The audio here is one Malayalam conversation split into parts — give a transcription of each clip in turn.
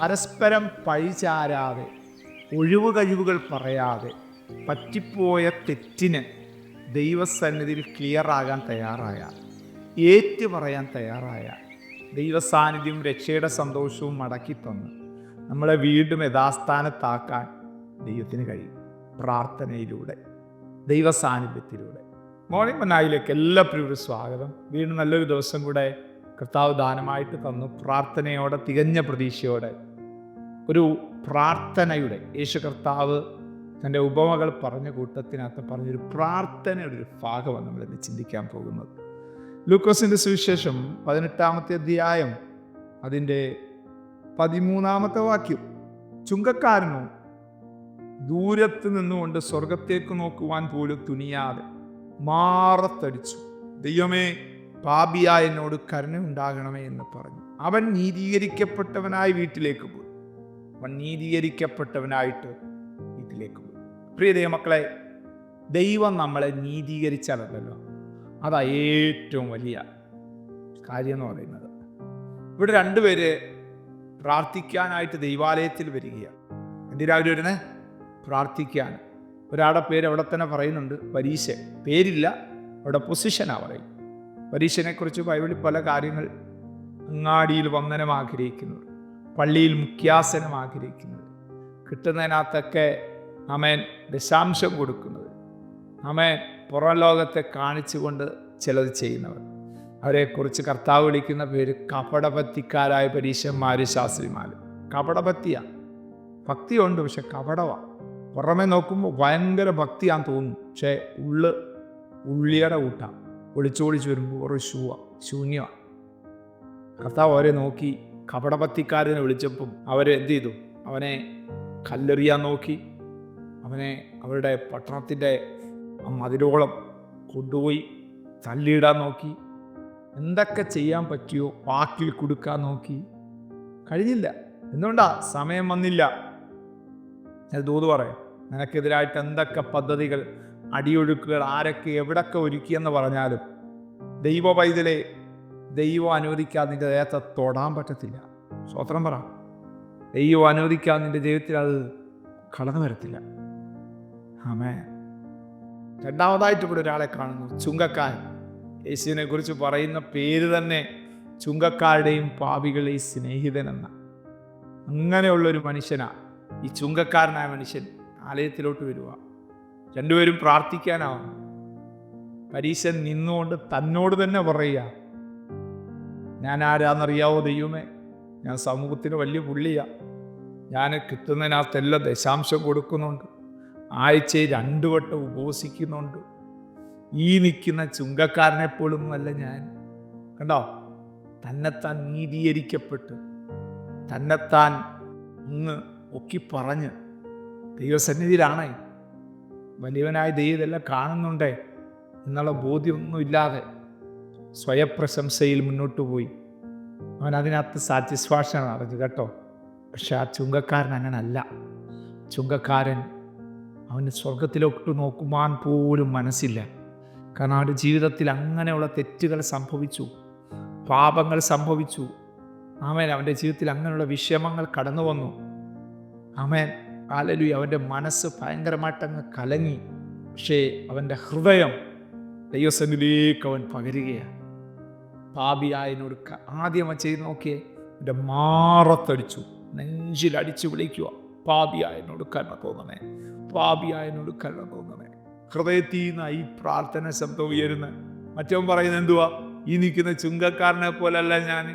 പരസ്പരം പഴിചാരാതെ ഒഴിവ് കഴിവുകൾ പറയാതെ പറ്റിപ്പോയ തെറ്റിന് ദൈവസന്നിധിയിൽ ക്ലിയറാകാൻ തയ്യാറായ ഏറ്റു പറയാൻ തയ്യാറായ ദൈവസാന്നിധ്യം രക്ഷയുടെ സന്തോഷവും മടക്കി തന്ന് നമ്മളെ വീണ്ടും യഥാസ്ഥാനത്താക്കാൻ ദൈവത്തിന് കഴിയും. പ്രാർത്ഥനയിലൂടെ ദൈവസാന്നിധ്യത്തിലൂടെ. മോർണിംഗ് മനായിലേക്ക് എല്ലാ ഒരു സ്വാഗതം. വീണ്ടും നല്ലൊരു ദിവസം കൂടെ കർത്താവ് ദാനമായിട്ട് തന്നു പ്രാർത്ഥനയോടെ തികഞ്ഞ പ്രതീക്ഷയോടെ. ഒരു പ്രാർത്ഥനയുടെ യേശു കർത്താവ് തന്റെ ഉപമകൾ പറഞ്ഞ കൂട്ടത്തിനകത്ത് പറഞ്ഞൊരു പ്രാർത്ഥനയുടെ ഒരു ഭാഗമാണ് നമ്മളിന്ന് ചിന്തിക്കാൻ പോകുന്നത്. ലൂക്കോസിന്റെ സുവിശേഷം പതിനെട്ടാമത്തെ അധ്യായം അതിന്റെ പതിമൂന്നാമത്തെ വാക്യം. ചുങ്കക്കാരനോ ദൂരത്ത് നിന്നുകൊണ്ട് സ്വർഗത്തേക്ക് നോക്കുവാൻ പോലും തുനിയാതെ മാറത്തടിച്ചു. ദൈവമേ പാപിയായ എന്നോട് കരുണ ഉണ്ടാകണമേ എന്ന് പറഞ്ഞു. അവൻ നീതീകരിക്കപ്പെട്ടവനായി വീട്ടിലേക്ക് പോയി. അവൻ നീതീകരിക്കപ്പെട്ടവനായിട്ട് വീട്ടിലേക്ക് പോയി. പ്രിയ ദൈവമക്കളെ ദൈവം നമ്മളെ നീതീകരിച്ചാലല്ലോ അതാ ഏറ്റവും വലിയ കാര്യം എന്ന് പറയുന്നത്. ഇവിടെ രണ്ടുപേര് പ്രാർത്ഥിക്കാനായിട്ട് ദൈവാലയത്തിൽ വരികയാണ്. എന്തിനാ അവർ വരുന്നത് പ്രാർത്ഥിക്കാൻ ഒരാളുടെ പേര് അവിടെ തന്നെ പറയുന്നുണ്ട്. പരീക്ഷ. പേരില്ല. അവിടെ പൊസിഷനാണ് പറയും പരീക്ഷനെക്കുറിച്ച് ബൈബിളിൽ പല കാര്യങ്ങൾ അങ്ങാടിയിൽ വന്ദനം ആഗ്രഹിക്കുന്നു. പള്ളിയിൽ മുഖ്യാസനം ആഗ്രഹിക്കുന്നത് കിട്ടുന്നതിനകത്തൊക്കെ അമേൻ ദശാംശം കൊടുക്കുന്നത്. അമേൻ പുറം ലോകത്തെ കാണിച്ചുകൊണ്ട് ചിലത് ചെയ്യുന്നവർ. അവരെക്കുറിച്ച് കർത്താവ് വിളിക്കുന്ന പേര് കപടഭക്തിക്കാരായ പരീശന്മാർ ശാസ്ത്രിമാർ കപടഭക്തിയാണ് ഭക്തിയുണ്ട് പക്ഷെ കപടമാണ് പുറമെ നോക്കുമ്പോൾ ഭയങ്കര ഭക്തിയാന്ന് തോന്നുന്നു പക്ഷേ ഉള്ള് ഉള്ളിയുടെ കൂട്ടാം ഒളിച്ചോളിച്ച് വരുമ്പോൾ ഒരു ശൂവ ശൂന്യമാണ് കർത്താവ് അവരെ നോക്കി കപടപത്തിക്കാരനെ വിളിച്ചപ്പം അവരെ എന്ത് ചെയ്തു? അവനെ കല്ലെറിയാൻ നോക്കി. അവനെ അവരുടെ പട്ടണത്തിന്റെ മതിലോളം കൊണ്ടുപോയി തള്ളിയിടാൻ നോക്കി. എന്തൊക്കെ ചെയ്യാൻ പറ്റിയോ വാക്കിൽ കൊടുക്കാൻ നോക്കി. കഴിഞ്ഞില്ല. എന്തുകൊണ്ടാ? സമയം വന്നില്ല. ഞാൻ ദൂത് പറയാം. നിനക്കെതിരായിട്ട് എന്തൊക്കെ പദ്ധതികൾ അടിയൊഴുക്കുകൾ ആരൊക്കെ എവിടൊക്കെ ഒരുക്കിയെന്ന് പറഞ്ഞാലും ദൈവ പൈതലെ ദൈവം അനുവദിക്കാതെ നിന്റെ ദേഹത്തെ തൊടാൻ പറ്റത്തില്ല. സ്വത്രം പറ. ദൈവം അനുവദിക്കാതെ നിന്റെ ജീവിതത്തിൽ അത് കടന്നു വരത്തില്ല. ആമേ രണ്ടാമതായിട്ട് ഇവിടെ ഒരാളെ കാണുന്നു. ചുങ്കക്കാരൻ. യേശുവിനെ കുറിച്ച് പറയുന്ന പേര് തന്നെ ചുങ്കക്കാരുടെയും പാപികളെയും സ്നേഹിതനെന്ന അങ്ങനെയുള്ളൊരു മനുഷ്യനാ. ഈ ചുങ്കക്കാരനായ മനുഷ്യൻ ആലയത്തിലോട്ട് വരിക രണ്ടുപേരും പ്രാർത്ഥിക്കാനാവും പരീശൻ നിന്നുകൊണ്ട് തന്നോട് തന്നെ പറയുക. ഞാൻ ആരാന്നറിയാവോ ദൈവമേ? ഞാൻ സമൂഹത്തിന് വലിയ പുള്ളിയാ. ഞാൻ കിട്ടുന്നതിനകത്തെല്ലാം ദശാംശം കൊടുക്കുന്നുണ്ട്. ആഴ്ചയിൽ രണ്ടു വട്ടം ഉപവസിക്കുന്നുണ്ട് ഈ നിൽക്കുന്ന ചുങ്കക്കാരനെപ്പോലും അല്ല ഞാൻ. കണ്ടോ? തന്നെത്താൻ നീതീകരിക്കപ്പെട്ട് തന്നെത്താൻ ഒന്ന് ഒക്കി പറഞ്ഞ് ദൈവസന്നിധിയിലാണേ. വലിയവനായ ദൈവം ഇതെല്ലാം കാണുന്നുണ്ടേ. എന്നുള്ള ബോധ്യമൊന്നുമില്ലാതെ സ്വയപ്രശംസയിൽ മുന്നോട്ട് പോയി. അവൻ അതിനകത്ത് സാറ്റിസ്ഫാക്ഷൻ അറിഞ്ഞു കേട്ടോ. പക്ഷെ ആ ചുങ്കക്കാരൻ അങ്ങനല്ല. ചുങ്കക്കാരൻ അവന് സ്വർഗത്തിലോട്ട് നോക്കുവാൻ പോലും മനസ്സില്ല. കാരണം അവന്റെ ജീവിതത്തിൽ അങ്ങനെയുള്ള തെറ്റുകൾ സംഭവിച്ചു. പാപങ്ങൾ സംഭവിച്ചു. അവൻ അവന്റെ ജീവിതത്തിൽ അങ്ങനെയുള്ള വിഷമങ്ങൾ കടന്നു വന്നു. അവൻ കാലലു അവന്റെ മനസ്സ് ഭയങ്കരമായിട്ടങ്ങ് കലങ്ങി. പക്ഷേ അവന്റെ ഹൃദയം ദൈവസന്നിലേക്ക് അവൻ പകരുകയാണ്. പാപിയായനോട് ക- ആദ്യം അവൻ ചെയ്ത് നോക്കിയേ എന്റെ മാറത്തടിച്ചു. നെഞ്ചിലടിച്ചു വിളിക്കുക. പാപിയായനോട് കരുണ തോന്നണേ പാപിയായനോട് കരുണ തോന്നണേ ഹൃദയത്തിൽ നിന്ന് ഈ പ്രാർത്ഥന ശബ്ദം ഉയരുന്ന മറ്റവൻ പറയുന്നത് എന്തുവാ? ഈ നിൽക്കുന്ന ചുങ്കക്കാരനെ പോലല്ല ഞാൻ.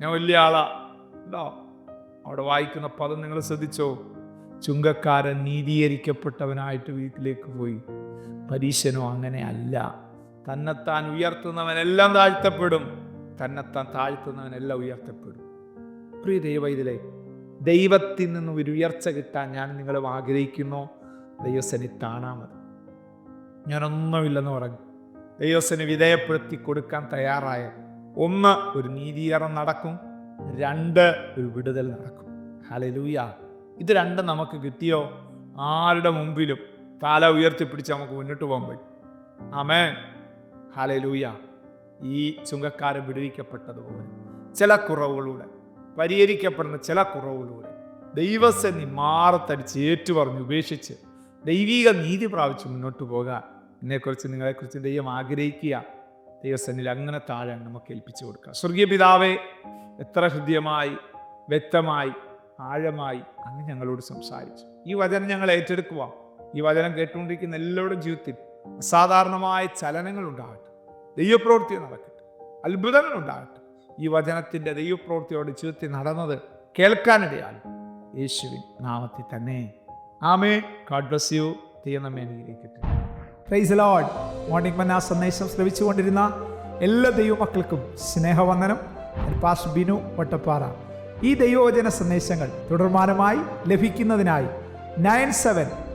ഞാൻ വലിയ ആളാ. ഉണ്ടോ? അവിടെ വായിക്കുന്ന പദം നിങ്ങൾ ശ്രദ്ധിച്ചോ? ചുങ്കക്കാരൻ നീതീകരിക്കപ്പെട്ടവനായിട്ട് വീട്ടിലേക്ക് പോയി. പരീശനോ അങ്ങനെ അല്ല. തന്നെത്താൻ ഉയർത്തുന്നവനെല്ലാം താഴ്ത്തപ്പെടും. തന്നെത്താൻ താഴ്ത്തുന്നവനെല്ലാം ഉയർത്തപ്പെടും. പ്രിയ ദൈവ ഇതിലെ ദൈവത്തിൽ നിന്ന് ഒരു ഉയർച്ച കിട്ടാൻ ഞാൻ നിങ്ങളും ആഗ്രഹിക്കുന്നു. ദൈവസനി കാണാൻ മതി. ഞാനൊന്നുമില്ലെന്ന് പറഞ്ഞു. ദൈവസന് വിധേയപ്പെടുത്തി കൊടുക്കാൻ തയ്യാറായ ഒന്ന് ഒരു നീതീകരണം നടക്കും. രണ്ട് ഒരു വിടുതൽ നടക്കും. ഹലലൂയ ഇത് രണ്ടും നമുക്ക് കിട്ടിയോ? ആരുടെ മുമ്പിലും? തല ഉയർത്തിപ്പിടിച്ച് നമുക്ക് മുന്നോട്ട് പോകാൻ പറ്റും. ആമേ ഹലലൂയ ഈ ചുങ്കക്കാരൻ വിടുവിക്കപ്പെട്ടതുപോലെ ചില കുറവുകളൂടെ പരിഹരിക്കപ്പെടുന്ന ചില കുറവുകളൂടെ ദൈവസന്നി മാറത്തടിച്ച് ഏറ്റുപറഞ്ഞ് ഉപേക്ഷിച്ച് ദൈവിക നീതി പ്രാപിച്ച് മുന്നോട്ട് പോകുക എന്നെക്കുറിച്ച് നിങ്ങളെക്കുറിച്ച് ദൈവം ആഗ്രഹിക്കുക. ദൈവസന്നിൽ അങ്ങനെ താഴെ നമുക്ക് ഏൽപ്പിച്ചു കൊടുക്കുക. സ്വർഗീയ പിതാവേ എത്ര ഹൃദ്യമായി വ്യക്തമായി ആഴമായി അങ്ങ് ഞങ്ങളോട് സംസാരിച്ചു. ഈ വചനം ഞങ്ങൾ ഏറ്റെടുക്കുക ഈ വചനം കേട്ടുകൊണ്ടിരിക്കുന്ന എല്ലാവരുടെ ജീവിതത്തിൽ അസാധാരണമായ ചലനങ്ങൾ ഉണ്ടാകട്ടെ. ദൈവപ്രവൃത്തി നടക്കട്ടെ. അത്ഭുതങ്ങൾ ഉണ്ടാകട്ടെ. ഈ വചനത്തിന്റെ ദൈവപ്രവൃത്തിയോട് ജീവിതത്തിൽ നടന്നത് കേൾക്കാനിടയാണ് യേശുവിൻ നാമത്തിൽ തന്നെ. ആമേ ഗാഡ് ബ്ലസ് യു അനുഗ്രഹിക്കട്ടെ. പ്രൈസ് ലോഡ് മോർണിംഗ് മന്ന സന്ദേശം ശ്രവിച്ചുകൊണ്ടിരുന്ന എല്ലാ ദൈവമക്കൾക്കും സ്നേഹവന്ദനം. പാസ് ബിനു വട്ടപ്പാറ. ഈ ദൈവവചന സന്ദേശങ്ങൾ തുടർമാനമായി ലഭിക്കുന്നതിനായി nine seven